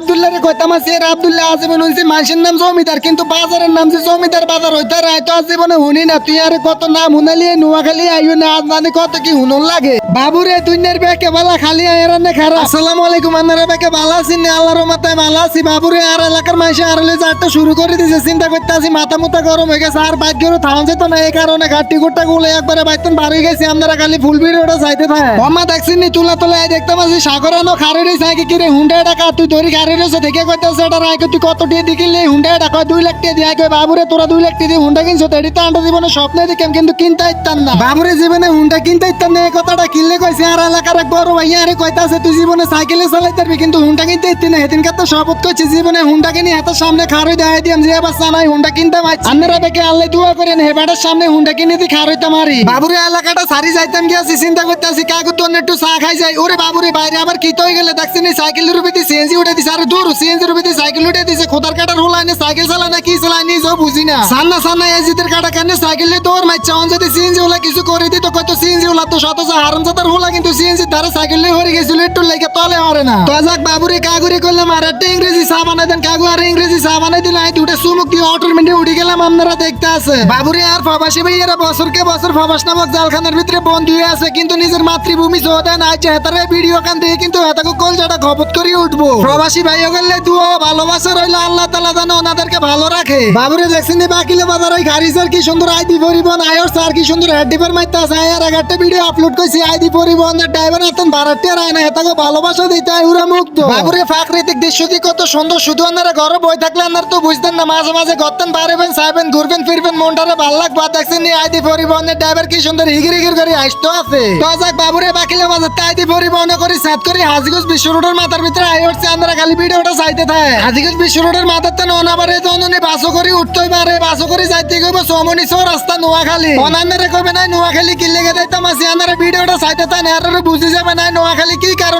আব্দুল্লাহ রে কইতাম আছে এর আব্দুল্লাহ আজীবন হইছে মানুষের নাম জমিদার, কিন্তু বাজারের নাম যে জমিদার বাজার হইতে রায় তো আজীবনে হুনি না। তুই আর কত নাম হুনালি নোয়াখালী আইও না, আজ নানি কত কি হুনন লাগে। বাবুরে দুনিয়ার বেকে বালা, খালি আয়রানে খারা। আসসালামু আলাইকুম, আন্নারা বেকে ভালো আছি, না আল্লাহর মাথায় ভালো আছি। বাবুরে, আর এলাকার মানুষে আর লে যাটা শুরু করে দিছে, চিন্তা করতে আছি, মাথা মুথা গরম হয়ে গেছে, আর ভাগ্যেরও থাম যেত না, এই কারণে ঘাটি গোটা গুলো একবারে বাইতন বার হয়ে গেছে, আপনারা খালি ফুল ভিডিওটা চাইতে থাকে মামা দেখছি নি, তুলা তুলা দেখতে পাচ্ছি, সাগরানো খারে রে সাইকে কিরে হুন্ডা টাকা তুই ধরি খারে দেখে কইতেছে এটা রায় তুই কত দিয়ে দিকিলে হুন্ডা টাকা দুই লাখ টাকা দিয়ে। কই বাবুরে তোরা দুই লাখ টাকা দিয়ে হুন্ডা কিনছো তো? আন্ডা জীবনে স্বপ্নে দেখেম কিন্তু কিনতে ইত্তান না। বাবুরে জীবনে হুন্ডা কিনতে ইত্তান না এই কথাটা কিনলে কইছে আর এলাকার এক বড় ভাইয়া আরে কইতাছে তুই জীবনে সাইকেলে চালাইতে পারবি কিন্তু হুন্ডা কিনতে ইত্তি না। হেদিন তো শপথ করছি জীবনে হুন্ডা কিনি হাতের সামনে খারই দেখাই দিয়াম যে বাচ্চা নাই হুন্ডা কিনতে পারছি। আপনারা দেখে আল্লাহ দোয়া করেন হেবাটার সামনে হুন্ডা কিনে দি খারইতে মারি। বাবুরে এলাকাটা সারি যাইতাম গিয়াছি চিন্তা করতেছি কাকু তোর একটু চা খাই যাই। ওরে বাবুরে বাইরে আবার কি তো গেলে দেখছি নি সাইকেলের উপরে দিয়ে সিএনজি উঠে দিছে আরে দূর সিএনজির দিয়ে সাইকেল উঠে দিছে, খোদার কাটার হোলা নে সাইকেল চালা না, কি চালায় নিজেও বুঝি না। সান্না সান্না এজিদের কাটা কেন নিয়ে তোর মাইচ্ছা অন যদি সিএনজি হোলা কিছু করে দিত কত সিএনজি হোলা তো শত হারাম জাতার হোলা, কিন্তু সিএনজি ধারে সাইকেল হয়ে গেছিল, একটু লেগে তলে হরে না। তো যাক, বাবুরে কাগুরি করলাম, আর একটা ইংরেজি চা বানাই দেন, কাগু, আর ইংরেজি চা বানাই দিলে আমি দুটা সুমুক দিয়ে অটোর মিনিটে উঠে গেলাম, আপনারা আছে। বাবুরে আর প্রবাসী ভাইয়েরা বছরকে বছর প্রবাস নামক জালখানার ভিতরে বন্ধ হয়ে আছে, কিন্তু নিজের মাতৃভূমি সোদা নাই হেতারে ভিডিও কান দিয়ে কিন্তু হেতাকে কলজাটা খপত করে উঠবো। প্রবাসী ভাই গেলে দুও ভালোবাসা রইল, আল্লাহ তালা যেন ওনাদেরকে ভালো রাখে। বাবুরে দেখছেন বাকিলে বাজার, ওই স্যার কি সুন্দর আইডি পরিবহন আয়র স্যার কি সুন্দর হেড ডিপার মাইতে আছে আয়ার একটা ভিডিও আপলোড করছি, আইডি পরিবহনের ড্রাইভার আছেন ভাড়াটি আর আয় না হেতাকে ভালোবাসা দিতে হয় উরা মুক্ত বাবুরে প্রাকৃতিক দৃশ্য কত সুন্দর, শুধু আপনারা ঘরে বই থাকলে আপনারা তো বুঝতেন না, মাঝে মাঝে গত্তেন বাড়বেন, চাইবেন, ঘুরবেন, ফিরবেন। মনটারে ভালো লাগবে দেখছেন নি আইডি পরিবহনের ড্রাইভার কি সুন্দর হিগির হিগির করে আসতো আছে। তো যাক বাবুরে বাকিলে মাঝে আইডি পরিবহন করে, সাত করে, হাজিগঞ্জ বিশ্ব রোডের মাথার ভিতরে আই উঠছে আপনারা খালি ভিডিওটা চাইতে থাকে হাজিগঞ্জ বিশ্ব রোডের মাথার তেন অনাবারে জননে বাসো করে উঠতে পারে বাসো করে যাইতে গেব সমনি সো রাস্তা নোয়াখালী। অনান্নারে কবে নাই, নোয়াখালী কিল্লে গে যাইতাম, আসি আনারে ভিডিওটা চাইতে না আর বুঝে যাবে নাই, নোয়াখালী কি কারণে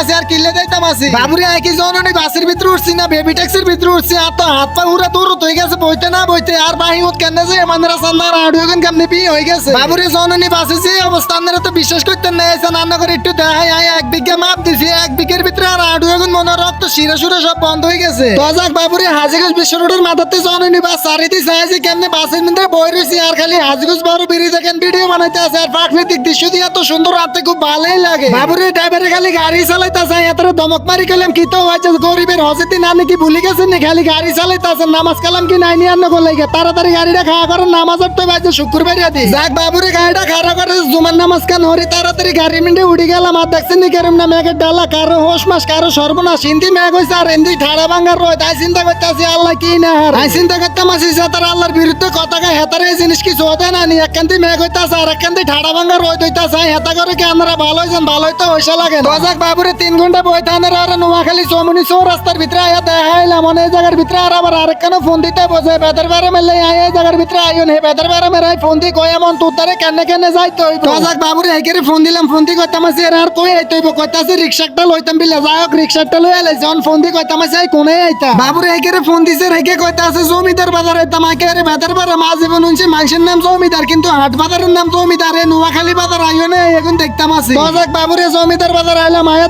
যাইতাম আসি আর কিল্লে যাইতাম আসি বাবুরে একই জননী বাসের ভিতরে উঠছি না বেবি ট্যাক্সির ভিতরে উঠছি আর তো হাত পা উড়া দূর হয়ে গেছে বইতে না বইতে আর বাহি উঠ কেন যে আমাদের সান্নার আডিও গান কেমনে বি হয়ে গেছে বাবুরে জননী বাসে যে অবস্থা আপনারা তো বিশ্বাস করতেন না এসে রান্না করে একটু দেখাই আয় এক বিঘা মাপ দিছি এক বিঘের ভিতরে আর আডিও গান মনে রক্ত শিরা সুরে সব বন্ধ হয়ে গেছে। তো যাক বাবুরে হাজিগঞ্জ বিশ্ব রোডের মাথাতে জননী বাস সারিতে চাইছি কেমনে বাসের মধ্যে বই রয়েছি, আর খালি হাজিগঞ্জ বড় বেরিয়ে দেখেন, ভিডিও বানাইতে আছে, আর প্রাকৃতিক দৃশ্য দিয়ে এত সুন্দর রাতে খুব ভালোই লাগে। বাবুরে ড্রাইভারে খালি গাড়ি চালাইতে আছে এত দমক মারি গেলাম কি তো হয়েছে, গরিবের হজেতে না নাকি ভুলে গেছেন নি? খালি গাড়ি চালাইতে আছে, নামাজ কালাম কি নাই নিয়ে আন্ন করলে তাড়াতাড়ি গাড়িটা খাওয়া করেন নামাজ পড়তে পারছে শুক্রবার দি যাক বাবুরে গাড়িটা খারাপ করে, জুমার নামাজ কান হরি? তাড়াতাড়ি গাড়ি মিন্ডে উঠে গেলাম, আর দেখছেন নি কেরম না মেঘের ডালা, কারও হোস মাস, কারও সর্বনাশ হিন্দি মেঘ হয়েছে আর হিন্দি ঠাড়া ভাঙ্গার রয় তাই চিন্তা করতে আছি আল্লাহ কি না তাই চিন্তা করতে মাসি তার আল্লাহর বিরুদ্ধে কথা গায়ে হেতারে এই জিনিস কিছু হতে না নি। একখান্তি মেঘ হইতে আছে আর একখান্তি ঠাড়া ভাঙ্গার রয় দইতে আছে হেতা করে কি আমরা ভালো হয়েছেন ভালো হইতে হইসা লাগে যাক বাবুরে তিন ঘণ্টা বই থানার আর নোয়াখালী চৌমনি চৌ রাস্তার ভিতরে আয়া দেখাইলাম অনেক জায়গার ভিতরে আর আবার আরেকখানে ফোন দিতে বসে। বেদার বেড়ে মেলে আয়া জায়গার ভিতরে আইন হে বেদার বেড়ে মেরাই ফোন দি, কয়, এমন তোর তারে কেনে কেনে যাই তো যাক বাবুরে একেরে ফোন দিলাম, ফোন দি, কইতাম আছে এর আর কই আইতইব কইতাছে রিকশাটা লইতাম বিলে, যাই হোক রিকশাটা লই আইলে যখন ফোন দি কইতাম আছে কোনে আইতা? বাবুরে একেরে ফোন দিছে রেখে কইতাছে জমিদার বাজার আইতাম একেরে বেদার বেড়ে মা জীবন উনছে মানুষের নাম জমিদার কিন্তু হাট বাজারের নাম জমিদার এ নোয়াখালী বাজার আইও না এখন দেখতাম আছে। তো বাবুরে জমিদার বাজার আইলাম আয়া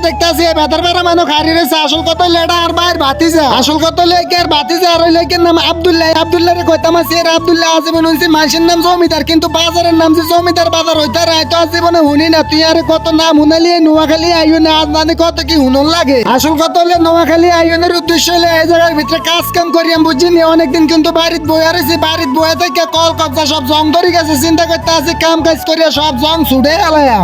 হারি রয়েছে আসল কত লেডা আর বাইর ভাতিজা। আসল কত লেকে আর ভাতিজা আর ওই নাম আব্দুল্লাহ। আব্দুল্লাহ রে কইতাম আছে এর আব্দুল্লাহ আজীবন হইছে মানুষের নাম জমিদার কিন্তু বাজারের নাম যে জমিদার বাজার হইতে রায় তো আজীবনে হুনি না তুই আর কত নাম হুনালি নোয়াখালী আইও না আজ মানে কত কি হুনন লাগে। আসল হলে নোয়াখালী আইনের উদ্দেশ্য হলে এই জায়গার ভিতরে কাজ কাম করি, আমি বুঝিনি অনেকদিন কিন্তু বাড়িতে বয়ে রয়েছি বাড়িতে বয়ে থেকে কল কবজা সব জং ধরে গেছে, চিন্তা করতে আছে কাম কাজ করিয়া সব জং ছুটে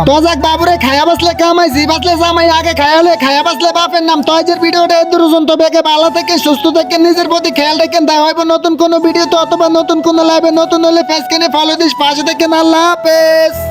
তো যাক, বাবুরে খায়া বাসলে কামাই জি বাসলে জামাই আগে খায়া হলে খায়া বাসলে বাপের নাম। তো আজের ভিডিওটা এত পর্যন্ত বেগে ভালো থেকে সুস্থ থেকে নিজের প্রতি খেয়াল রাখেন দেখা হইব নতুন কোনো ভিডিও তো অথবা নতুন কোনো লাইভে নতুন হলে ফেস কেনে ফলো দিস, পাশে দেখেন আল্লাহ হাফেজ।